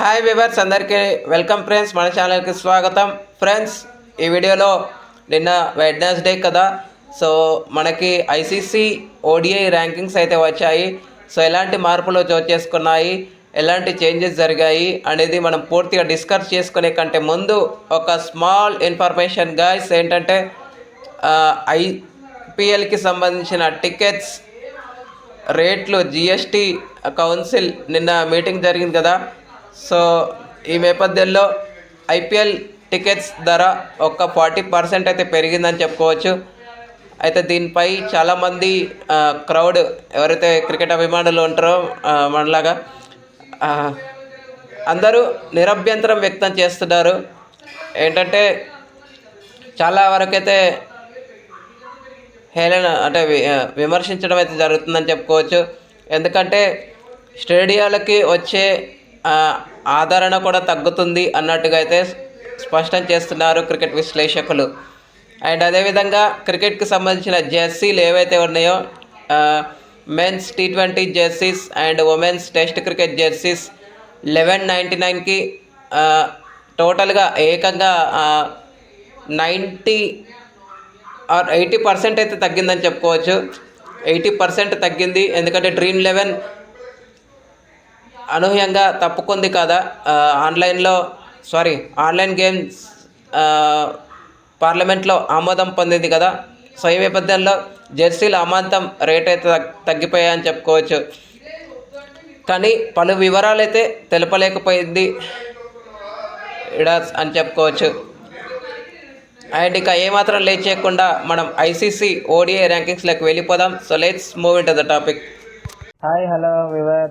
Hi viewers అందరికీ welcome friends మన ఛానల్కి స్వాగతం. ఫ్రెండ్స్ ఈ వీడియోలో నిన్న వెడ్నెస్డే కదా. సో మనకి ఐసీసీ ఓడిఐ ర్యాంకింగ్స్ అయితే వచ్చాయి. సో ఎలాంటి మార్పులు చోటు చేసుకున్నాయి? ఎలాంటి చేంజెస్ జరిగాయి? అనేది మనం పూర్తిగా డిస్కస్ చేసుకునే కంటే ముందు ఒక స్మాల్ ఇన్ఫర్మేషన్ గాయస్ ఏంటంటే ఐపీఎల్కి సంబంధించిన టికెట్స్ రేట్లు జిఎస్టీ కౌన్సిల్ నిన్న మీటింగ్ జరిగింది కదా. సో ఈ నేపథ్యంలో ఐపీఎల్ టికెట్స్ ధర ఒక ఫార్టీ పర్సెంట్ అయితే పెరిగిందని చెప్పుకోవచ్చు. అయితే దీనిపై చాలామంది క్రౌడ్ ఎవరైతే క్రికెట్ అభిమానులు ఉంటారో మనలాగా అందరూ నిరభ్యంతరం వ్యక్తం చేస్తున్నారు. ఏంటంటే చాలా వరకైతే హేళన అంటే విమర్శించడం అయితే జరుగుతుందని చెప్పుకోవచ్చు. ఎందుకంటే స్టేడియాలకి వచ్చే ఆదరణ కూడా తగ్గుతుంది అన్నట్టుగా అయితే స్పష్టం చేస్తున్నారు క్రికెట్ విశ్లేషకులు. అండ్ అదేవిధంగా క్రికెట్కి సంబంధించిన జెర్సీలు ఏవైతే ఉన్నాయో men's T twenty jerseys and women's test cricket jerseys eleven ninety నైన్కి టోటల్గా ఏకంగా నైంటీ ఆర్ ఎయిటీ పర్సెంట్ అయితే తగ్గిందని చెప్పుకోవచ్చు. ఎయిటీ పర్సెంట్ తగ్గింది. ఎందుకంటే డ్రీమ్ లెవెన్ అనూహ్యంగా తప్పుకుంది కదా ఆన్లైన్లో సారీ ఆన్లైన్ గేమ్స్ పార్లమెంట్లో ఆమోదం పొందింది కదా. సో ఈ నేపథ్యంలో జెర్సీల అమాంతం రేట్ అయితే తగ్గిపోయాయని చెప్పుకోవచ్చు. కానీ పలు వివరాలు అయితే తెలపలేకపోయింది ఇడాస్ అని చెప్పుకోవచ్చు. అండ్ ఇక ఏమాత్రం లేట్ చేయకుండా మనం ఐసీసీ ఓడిఐ ర్యాంకింగ్స్లోకి వెళ్ళిపోదాం. So let's move in to the topic. Hi hello viewer.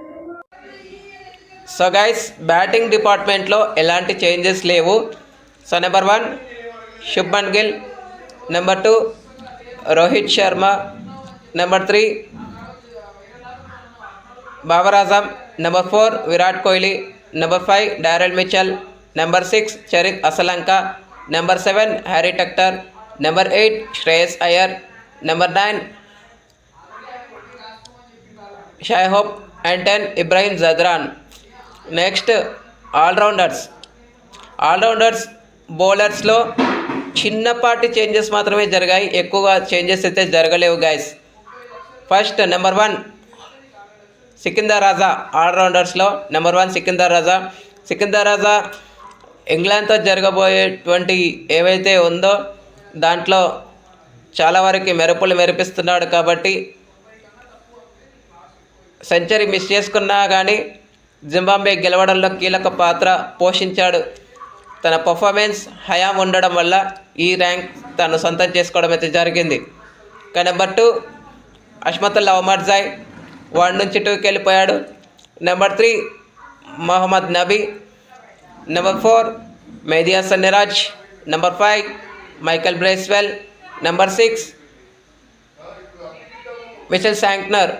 So guys batting డిపార్ట్మెంట్లో ఎలాంటి చేంజెస్ లేవు. So number one Shubman Gill number two Rohit Sharma number three Babar Azam number four Virat Kohli number five Daryl Mitchell number six Charith Asalanka number seven Harry Tector number eight Shreyas Iyer number nine Shai Hope and ten Ibrahim Zadran next allrounders. Allrounders బౌలర్స్లో చిన్నపాటి changes మాత్రమే జరిగాయి. ఎక్కువగా changes అయితే జరగలేవు guys first number one Sikandar Raza ఆల్రౌండర్స్లో. Number one Sikandar Raza. Sikandar Raza ఇంగ్లాండ్తో జరగబోయేటువంటి ఏవైతే ఉందో దాంట్లో చాలా వరకు మెరుపులు మెరిపిస్తున్నాడు కాబట్టి సెంచరీ మిస్ చేసుకున్నా కానీ జింబాబే గెలవడంలో కీలక పాత్ర పోషించాడు. తన పర్ఫార్మెన్స్ హయాం ఉండడం వల్ల ఈ ర్యాంక్ తను సొంతం చేసుకోవడం అయితే జరిగింది. Number two Azmatullah Omarzai one నుంచి టూకి వెళ్ళిపోయాడు. Number three Mohammad Nabi. Number four Mehidy Hasan Miraz number five Michael Bracewell. Number six Mitchell Santner.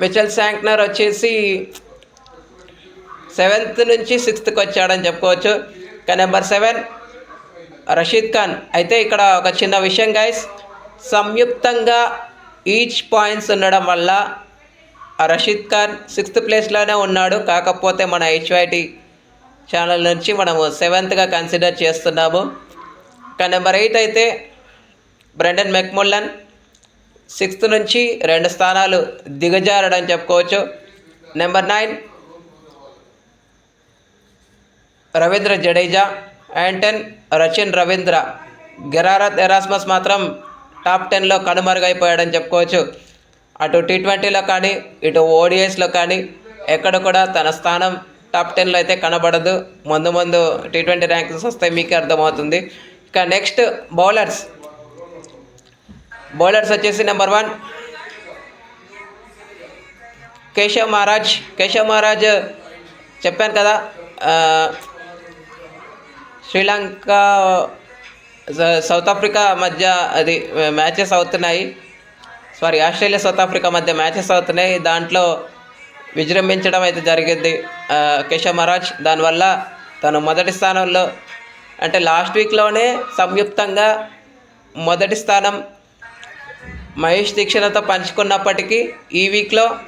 Mitchell Santner వచ్చేసి సెవెంత్ నుంచి సిక్స్త్కి వచ్చాడని చెప్పుకోవచ్చు. కానీ నెంబర్ సెవెన్ రషీద్ ఖాన్. అయితే ఇక్కడ ఒక చిన్న విషయం గైస్ సంయుక్తంగా ఈచ్ పాయింట్స్ ఉండడం వల్ల రషీద్ ఖాన్ సిక్స్త్ ప్లేస్లోనే ఉన్నాడు. కాకపోతే మన హెచ్వైటి ఛానల్ నుంచి మనము సెవెంత్గా కన్సిడర్ చేస్తున్నాము. కానీ నెంబర్ ఎయిట్ అయితే బ్రెండన్ మెక్ముల్లన్. సిక్స్త్ నుంచి రెండు స్థానాలు దిగజారడం చెప్పుకోవచ్చు. Number nine Ravindra Jadeja and ten Rachin Ravindra. Gerhard Erasmus మాత్రం టాప్ టెన్లో కనుమరుగైపోయాడని చెప్పుకోవచ్చు. అటు టీ ట్వంటీలో కానీ ఇటు ఓడిఎస్లో కానీ ఎక్కడ కూడా తన స్థానం టాప్ టెన్లో అయితే కనబడదు. ముందు ముందు టీ ట్వంటీ ర్యాంకింగ్స్ వస్తే మీకే అర్థమవుతుంది. ఇక నెక్స్ట్ బౌలర్స్ బౌలర్స్ వచ్చేసి నెంబర్ వన్ కేశవ్ మహారాజ్ కేశవ్ మహారాజ్ చెప్పాను కదా శ్రీలంక సౌత్ ఆఫ్రికా మధ్య అది మ్యాచెస్ అవుతున్నాయి. సారీ ఆస్ట్రేలియా సౌత్ ఆఫ్రికా మధ్య మ్యాచెస్ అవుతున్నాయి. దాంట్లో విజృంభించడం అయితే జరిగింది కేశవ్ మహారాజ్. దానివల్ల తను మొదటి స్థానంలో అంటే లాస్ట్ వీక్లోనే సంయుక్తంగా మొదటి స్థానం మహేష్ దీక్షణతో పంచుకున్నప్పటికీ ఈ వీక్లో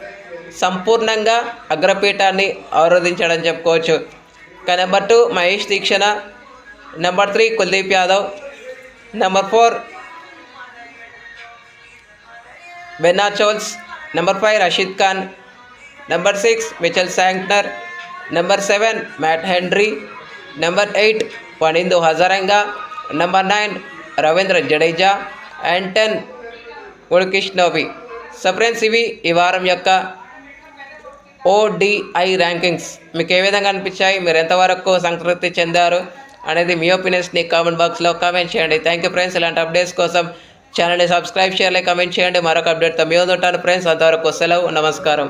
సంపూర్ణంగా అగ్రపీఠాన్ని అవరోధించాడని చెప్పుకోవచ్చు. Number two Maheesh Theekshana. Number three Kuldeep Yadav. Number four బెన్నా Scholtz. Number five Rashid Khan. Number six Mitchell Santner. Number seven Matt Henry number eight Wanindu Hasaranga. Number nine Ravindra Jadeja. And ten ఉడికిష్నోవి so friends ఇవి ఈ వారం యొక్క ODI rankings. మీకు ఏ విధంగా అనిపించాయి? మీరు ఎంతవరకు సంతృప్తి చెందారు? అనేది మీ ఒపీనియన్స్ని కామెంట్ బాక్స్లో కామెంట్ చేయండి. Thank you friends. ఇలాంటి అప్డేట్స్ కోసం ఛానల్ని సబ్స్క్రైబ్ చేయాలి కామెంట్ చేయండి. మరొక అప్డేట్తో మీ ఉంటాను ఫ్రెండ్స్. అంతవరకు సెలవు నమస్కారం.